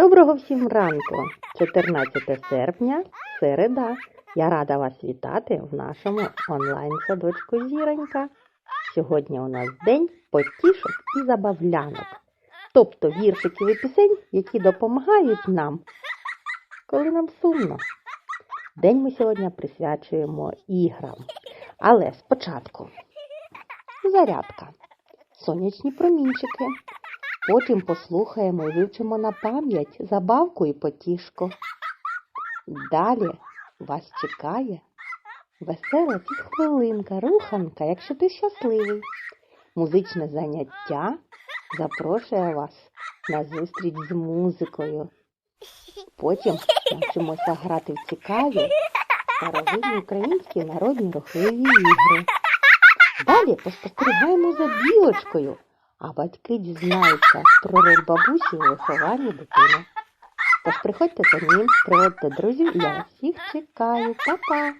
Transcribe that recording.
Доброго всім ранку! 14 серпня, середа. Я рада вас вітати в нашому онлайн-садочку Зіронька. Сьогодні у нас день потішок і забавлянок, тобто віршиків і пісень, які допомагають нам, коли нам сумно. День ми сьогодні присвячуємо іграм. Але спочатку зарядка, сонячні промінчики. Потім послухаємо і вивчимо на пам'ять забавку і потішку. Далі вас чекає весела хвилинка, руханка, якщо ти щасливий. Музичне заняття запрошує вас на зустріч з музикою. Потім навчимося грати в цікаві старовинні українські народні рухливі ігри. Далі поспостерігаємо за білочкою, а батьки дізнаються про бабусі у вихованні дитини. Тож приходьте за ним, приводьте друзів, я всіх чекаю. Па-па!